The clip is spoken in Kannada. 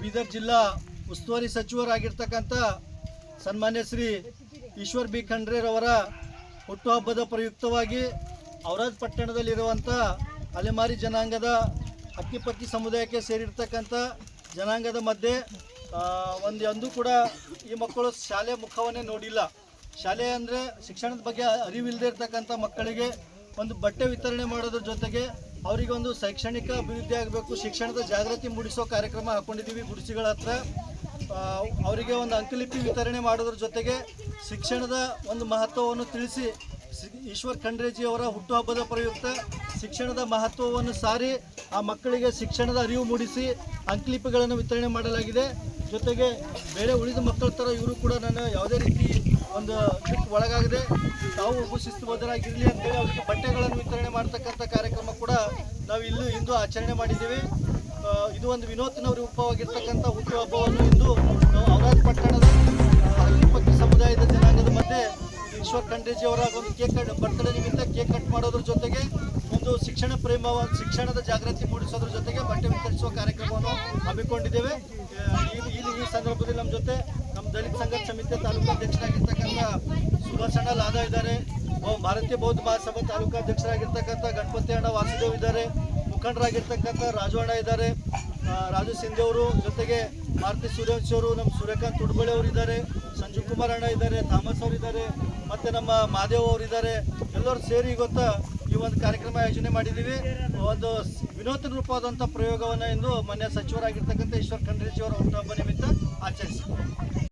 ಬೀದರ್ ಜಿಲ್ಲಾ ಉಸ್ತುವಾರಿ ಸಚಿವರಾಗಿರ್ತಕ್ಕಂಥ ಸನ್ಮಾನ್ಯ ಶ್ರೀ ಈಶ್ವರ್ ಬಿ ಖಂಡ್ರೇರವರ ಹುಟ್ಟುಹಬ್ಬದ ಪ್ರಯುಕ್ತವಾಗಿ ಔರಾದ್ ಪಟ್ಟಣದಲ್ಲಿರುವಂಥ ಅಲೆಮಾರಿ ಜನಾಂಗದ ಅಕ್ಕಿಪಕ್ಕಿ ಸಮುದಾಯಕ್ಕೆ ಸೇರಿರ್ತಕ್ಕಂಥ ಜನಾಂಗದ ಮಧ್ಯೆ ಒಂದು ಎಂದೂ ಕೂಡ ಈ ಮಕ್ಕಳು ಶಾಲೆ ಮುಖವನ್ನೇ ನೋಡಿಲ್ಲ. ಶಾಲೆ ಅಂದರೆ ಶಿಕ್ಷಣದ ಬಗ್ಗೆ ಅರಿವಿಲ್ಲದೆ ಇರ್ತಕ್ಕಂಥ ಮಕ್ಕಳಿಗೆ ಒಂದು ಬಟ್ಟೆ ವಿತರಣೆ ಮಾಡೋದ್ರ ಜೊತೆಗೆ ಅವರಿಗೆ ಒಂದು ಶೈಕ್ಷಣಿಕ ಅಭಿವೃದ್ಧಿ ಆಗಬೇಕು, ಶಿಕ್ಷಣದ ಜಾಗೃತಿ ಮೂಡಿಸೋ ಕಾರ್ಯಕ್ರಮ ಹಾಕೊಂಡಿದ್ದೀವಿ ಗುಡಿಸಿಗಳ ಹತ್ರ. ಅವರಿಗೆ ಒಂದು ಅಂಕಲಿಪಿ ವಿತರಣೆ ಮಾಡೋದ್ರ ಜೊತೆಗೆ ಶಿಕ್ಷಣದ ಒಂದು ಮಹತ್ವವನ್ನು ತಿಳಿಸಿ ಈಶ್ವರ್ ಖಂಡ್ರೇಜಿ ಅವರ ಹುಟ್ಟುಹಬ್ಬದ ಪ್ರಯುಕ್ತ ಶಿಕ್ಷಣದ ಮಹತ್ವವನ್ನು ಸಾರಿ ಆ ಮಕ್ಕಳಿಗೆ ಶಿಕ್ಷಣದ ಅರಿವು ಮೂಡಿಸಿ ಅಂಕಲಿಪಿಗಳನ್ನು ವಿತರಣೆ ಮಾಡಲಾಗಿದೆ. ಜೊತೆಗೆ ಬೇರೆ ಉಳಿದ ಮಕ್ಕಳ ಥರ ಇವರು ಕೂಡ ನಾನು ಯಾವುದೇ ರೀತಿ ಒಂದು ಇದಕ್ಕೆ ಒಳಗಾಗದೆ ತಾವು ಒಬ್ಬ ಶಿಸ್ತುಬದ್ಧರಾಗಿರಲಿ ಅಂತೇಳಿ ಅವರಿಗೆ ಬಟ್ಟೆಗಳನ್ನು ವಿತರಣೆ ಮಾಡ್ತಕ್ಕಂಥ ಕಾರ್ಯಕ್ರಮ ಕೂಡ ನಾವು ಇಲ್ಲೂ ಇಂದು ಆಚರಣೆ ಮಾಡಿದ್ದೇವೆ. ಇದು ಒಂದು ವಿನೂತನ ರೂಪವಾಗಿರ್ತಕ್ಕಂಥ ಹುಟ್ಟುಹಬ್ಬವನ್ನು ಈಶ್ವರ್ ಖಂಡ್ರೇಜಿ ಅವರ ಒಂದು ಕೇಕ್ ಕಟ್ ಬರ್ತಡೇ ನಿಮಿತ್ತ ಕೇಕ್ ಕಟ್ ಮಾಡೋದ್ರ ಜೊತೆಗೆ ಒಂದು ಶಿಕ್ಷಣ ಪ್ರೇಮ, ಶಿಕ್ಷಣದ ಜಾಗೃತಿ ಮೂಡಿಸೋದ್ರ ಜೊತೆಗೆ ಬಟ್ಟೆ ವಿತರಿಸುವ ಕಾರ್ಯಕ್ರಮವನ್ನು ಹಮ್ಮಿಕೊಂಡಿದ್ದೇವೆ. ಇಲ್ಲಿ ಈ ಸಂದರ್ಭದಲ್ಲಿ ನಮ್ಮ ಜೊತೆ ನಮ್ಮ ದಲಿತ ಸಂಘ ಸಮಿತಿಯ ತಾಲೂಕು ಅಧ್ಯಕ್ಷರಾಗಿರ್ತಕ್ಕಂಥ ಸುಭಾಷಣ್ಣ ಲಾದ ಇದ್ದಾರೆ. ಭಾರತೀಯ ಬೌದ್ಧ ಮಹಾಸಭಾ ತಾಲೂಕು ಅಧ್ಯಕ್ಷರಾಗಿರ್ತಕ್ಕಂಥ ಗಣಪತಿ ಅಣ್ಣ ವಾಸುದೇವ್ ಇದ್ದಾರೆ. ಮುಖಂಡರಾಗಿರ್ತಕ್ಕಂಥ ರಾಜು ಅಣ್ಣ ಇದ್ದಾರೆ. ರಾಜು ಸಿಂಧೆ ಅವರು ಜೊತೆಗೆ ಮಾರುತಿ ಸೂರ್ಯವಂಶಿ ಅವರು, ನಮ್ಮ ಸೂರ್ಯಕಾಂತ್ ತುಡ್ಬಳೆ ಅವರು ಇದ್ದಾರೆ. ಸಂಜೀವ್ ಕುಮಾರ್ ಅಣ್ಣ ಇದ್ದಾರೆ, ಥಾಮಸ್ ಅವರು ಇದ್ದಾರೆ, ಮತ್ತೆ ನಮ್ಮ ಮಾದೇವ್ ಅವರು ಇದ್ದಾರೆ. ಎಲ್ಲರೂ ಸೇರಿ ಗೊತ್ತಾ ಈ ಒಂದು ಕಾರ್ಯಕ್ರಮ ಆಯೋಜನೆ ಮಾಡಿದ್ದೀವಿ. ಒಂದು ವಿನೂತನ ರೂಪವಾದಂಥ ಪ್ರಯೋಗವನ್ನು ಎಂದು ಮಾನ್ಯ ಸಚಿವರಾಗಿರ್ತಕ್ಕಂಥ ಈಶ್ವರ್ ಖಂಡ್ರೇಜಿ ಅವರ ಹುಟ್ಟುಹಬ್ಬ ನಿಮಿತ್ತ ಆಚರಿಸಿದ್ದೀವಿ